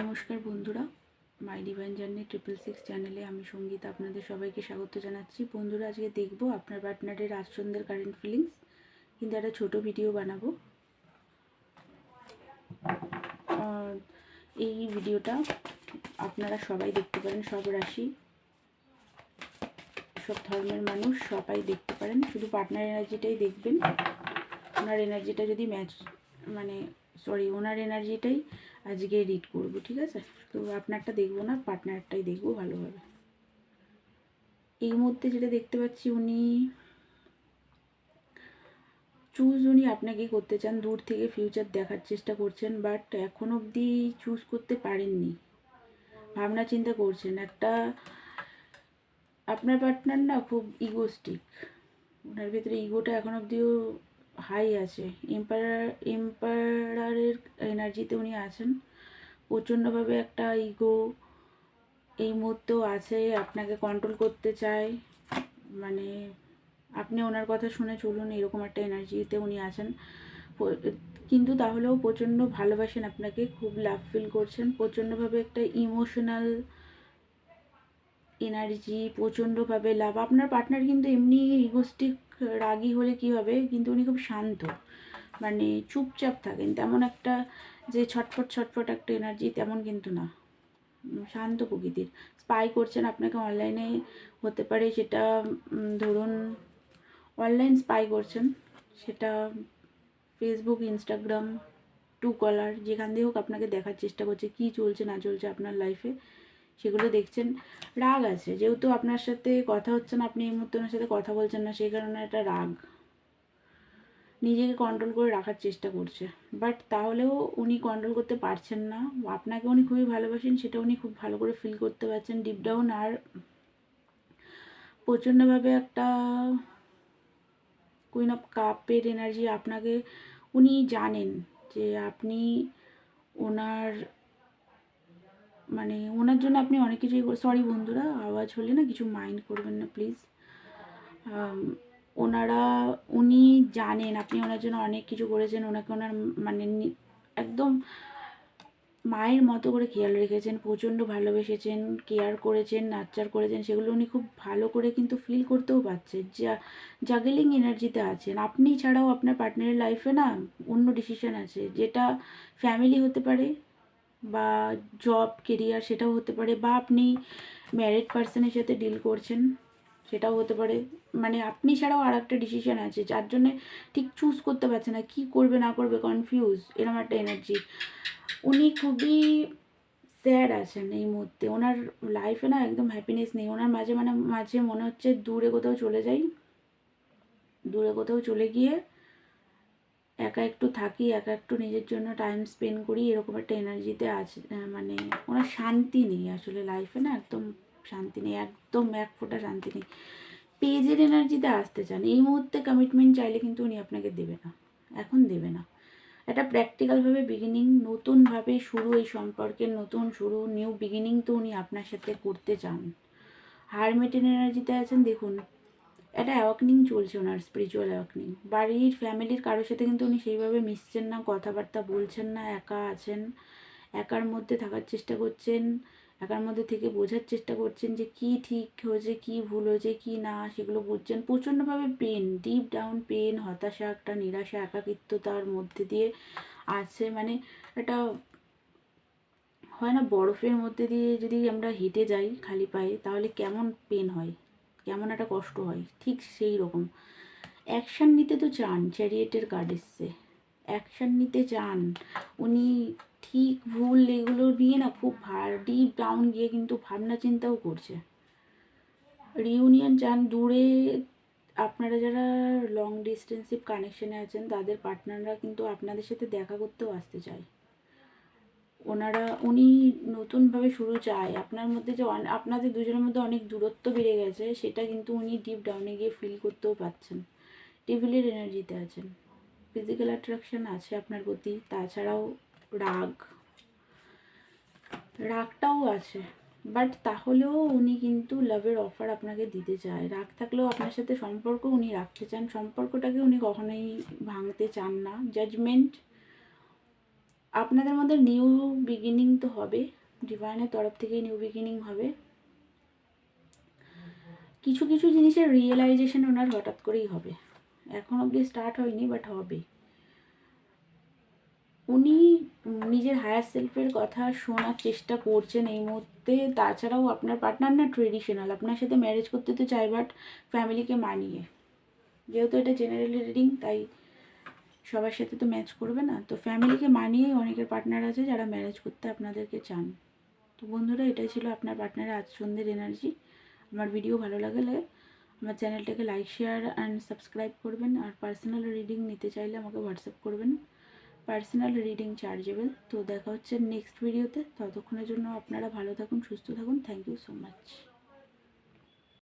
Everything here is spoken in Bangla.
নমস্কার বন্ধুরা my divine journey triple six চ্যানেলে আমি সঙ্গীতা আপনাদের সবাইকে স্বাগত জানাচ্ছি। বন্ধুরা, আজকে দেখব আপনার পার্টনারের আশ্চন্দের কারেন্ট ফিলিংস কিন্তু একটা ছোট ভিডিও বানাবো। এই ভিডিওটা আপনারা সবাই দেখতে পারেন, সব রাশি, সব ধর্মের মানুষ সবাই দেখতে পারেন। শুধু পার্টনার এনার্জিটাই দেখবেন। আপনার এনার্জিটা যদি ম্যাচ মানে সরি, ওনার এনার্জিটাই আজকে রিড করব, ঠিক আছে? তো আপনারটা দেখব না পার্টনারটাই দেখব ভালোভাবে এই মুহূর্তে যেটা দেখতে পাচ্ছি, উনি চুজ উনি আপনাকে করতে চান, দূর থেকে ফিউচার দেখার চেষ্টা করছেন বাট এখন অবধি চুজ করতে পারেননি। ভাবনা চিন্তা করছেন, একটা আপনার পার্টনার না খুব ইগোস্টিক ওনার ভিতরে ইগোটা এখন অবধিও হাই আছে। এম্পায়ার এম্পায়ারের এনার্জিতে উনি আছেন। প্রচণ্ডভাবে একটা ইগো এই মুহূর্তেও আছে, আপনাকে কন্ট্রোল করতে চায়। মানে আপনি ওনার কথা শুনে চলুন, এরকম একটা এনার্জিতে উনি আছেন। কিন্তু তাহলেও প্রচণ্ড ভালোবাসেন আপনাকে, খুব লাভ ফিল করছেন। প্রচণ্ডভাবে একটা ইমোশনাল এনার্জি প্রচণ্ডভাবে লাভ আপনার পার্টনার কিন্তু এমনি ইগোস্টিক রাগী হলে কি হবে? কিন্তু উনি খুব শান্ত। মানে চুপচাপ থাকেন। তেমন একটা যে ছটফট ছটফট একটা এনার্জি তেমন কিন্তু না। শান্ত প্রকৃতির। স্পাই করছেন আপনাকে অনলাইনে হতে পারে সেটা ধরুন অনলাইন স্পাই করছেন। সেটা ফেসবুক ইনস্টাগ্রাম টু কলার যেখান দিয়ে হোক আপনাকে দেখার চেষ্টা করছে, কি চলছে, না চলছে আপনার লাইফে সেগুলো দেখছেন, রাগ আছে। যেহেতু আপনার সাথে কথা হচ্ছে না, আপনি এই মুহূর্তে ওনার সাথে কথা বলছেন না, সেই কারণে একটা রাগ নিজেকে কন্ট্রোল করে রাখার চেষ্টা করছে। বাট তাহলেও উনি কন্ট্রোল করতে পারছেন না। আপনাকে উনি খুবই ভালোবাসেন, সেটা উনি খুব ভালো করে ফিল করতে পারছেন। ডিপ ডাউন আর প্রচণ্ডভাবে একটা কুইন অফ কাপের এনার্জি আপনাকে উনি জানেন যে আপনি ওনার মানে ওনার জন্য আপনি অনেক কিছুই সরি বন্ধুরা, আওয়াজ হলে না কিছু মাইন্ড করবেন না প্লিজ ওনারা, উনি জানেন, আপনি ওনার জন্য অনেক কিছু করেছেন, ওনাকে ওনার মানে একদম মায়ের মতো করে খেয়াল রেখেছেন, প্রচণ্ড ভালোবেসেছেন কেয়ার করেছেন নাচার করেছেন, সেগুলো উনি খুব ভালো করে কিন্তু ফিল করতেও পারছেন। যা জাগেলিং এনার্জিতে আছেন। আপনি ছাড়াও আপনার পার্টনারের লাইফে না অন্য ডিসিশন আছে, যেটা ফ্যামিলি হতে পারে বা জব কেরিয়ার সেটাও হতে পারে বা আপনি ম্যারিড পার্সনের সাথে ডিল করছেন, সেটাও হতে পারে। মানে আপনি ছাড়াও আর একটা ডিসিশন আছে, যার জন্য ঠিক চুজ করতে পারছে না, কি করবে, না করবে কনফিউজ এরকম একটা এনার্জি উনি খুবই স্যাড আছেন এই মুহূর্তে। ওনার লাইফে না একদম হ্যাপিনেস নেই। ওনার মাঝে মানে মাঝে মনে হচ্ছে দূরে কোথাও চলে যাই, দূরে কোথাও চলে গিয়ে একা একটু থাকি, একা একটু নিজের জন্য টাইম স্পেন্ড করি, এরকম একটা এনার্জিতে আছে মানে ওনার শান্তি নেই আসলে লাইফে না, একদম শান্তি নেই, একদম এক ফোঁটা শান্তি নেই। পেজের এনার্জিতে আসতে চান, এই মুহূর্তে কমিটমেন্ট চাইলে কিন্তু উনি আপনাকে দেবে না, এখন দেবে না। একটা প্র্যাকটিক্যালভাবে বিগিনিং নতুনভাবে শুরু, এই সম্পর্কের নতুন শুরু নিউ বিগিনিং তো উনি আপনার সাথে করতে চান। হারমেটেন এনার্জিতে আছেন, দেখুন একটা অ্যাওয়াকনিং চলছে ওনার স্পিরিচুয়াল অ্যাওয়াকনিং বাড়ির ফ্যামিলির কারোর সাথে কিন্তু উনি সেইভাবে মিশছেন না, কথাবার্তা বলছেন না, একা আছেন। একার মধ্যে থাকার চেষ্টা করছেন, একার মধ্যে থেকে বোঝার চেষ্টা করছেন যে কি ঠিক হয়েছে, কি ভুল হয়েছে, কি না, সেগুলো বুঝছেন। প্রচণ্ডভাবে পেন ডিপ ডাউন পেন হতাশা একটা, নিরাশা, একাকিত্বতার মধ্যে দিয়ে আছে। মানে একটা হয় না, বরফের মধ্যে দিয়ে যদি আমরা হেঁটে যাই, খালি পায়ে, তাহলে কেমন পেন হয়? কেমন একটা কষ্ট হয়, ঠিক সেই রকম। অ্যাকশান নিতে তো চান, চ্যারিয়েটের কার্ড এসছে। অ্যাকশান নিতে চান। উনি ঠিক ভুল এগুলো নিয়ে না খুব ডিপ ডাউন গিয়ে কিন্তু ভাবনা চিন্তাও করছে। রিউনিয়ন চান, দূরে আপনারা যারা লং ডিস্টেন্সিভ কানেকশানে আছেন, তাদের পার্টনাররা কিন্তু আপনাদের সাথে দেখা করতেও আসতে চায়। ওনারা, উনি নতুনভাবে শুরু চায়। আপনার মধ্যে যে আপনাদের দুজনের মধ্যে অনেক দূরত্ব বেড়ে গেছে, সেটা কিন্তু উনি ডিপ ডাউনে গিয়ে ফিল করতেও পাচ্ছেন। টেবিলের এনার্জিতে আছেন। ফিজিক্যাল অ্যাট্রাকশন আছে আপনার প্রতি, তাছাড়াও রাগ। রাগটাও আছে বাট তাহলেও উনি কিন্তু লাভের অফার আপনাকে দিতে চায়। রাগ থাকলেও আপনার সাথে সম্পর্ক উনি রাখতে চান। সম্পর্কটাকে উনি কখনোই ভাঙতে চান না। জাজমেন্ট আপনাদের মধ্যে নিউ বিগিনিং তো হবে ডিভাইনের তরফ থেকেই নিউ বিগিনিং হবে। কিছু কিছু জিনিসের রিয়েলাইজেশন ওনার হঠাৎ করেই হবে। এখন অবধি স্টার্ট হয়নি বাট হবে। উনি নিজের হায়ার সেলফের কথা শোনার চেষ্টা করছেন এই মুহূর্তে। তাছাড়াও আপনার পার্টনার না ট্রেডিশনাল আপনার সাথে ম্যারেজ করতে তো চাই বাট ফ্যামিলিকে মানিয়ে। যেহেতু এটা জেনারেল রিডিং তাই সবার সাথে তো ম্যাচ করবে না। তো ফ্যামিলিকে মানিয়েই অনেকের পার্টনার আছে যারা ম্যারেজ করতে আপনাদেরকে চান। তো বন্ধুরা, এটাই ছিল আপনার পার্টনারের আজ সন্ধ্যের এনার্জি আমার ভিডিও ভালো লাগলে আমার চ্যানেলটাকে লাইক শেয়ার অ্যান্ড সাবস্ক্রাইব করবেন। আর পার্সোনাল রিডিং নিতে চাইলে আমাকে হোয়াটসঅ্যাপ করবেন। পার্সোনাল রিডিং চার্জেবল তো দেখা হচ্ছে নেক্সট ভিডিওতে ততক্ষণের জন্য আপনারা ভালো থাকুন, সুস্থ থাকুন। Thank you so much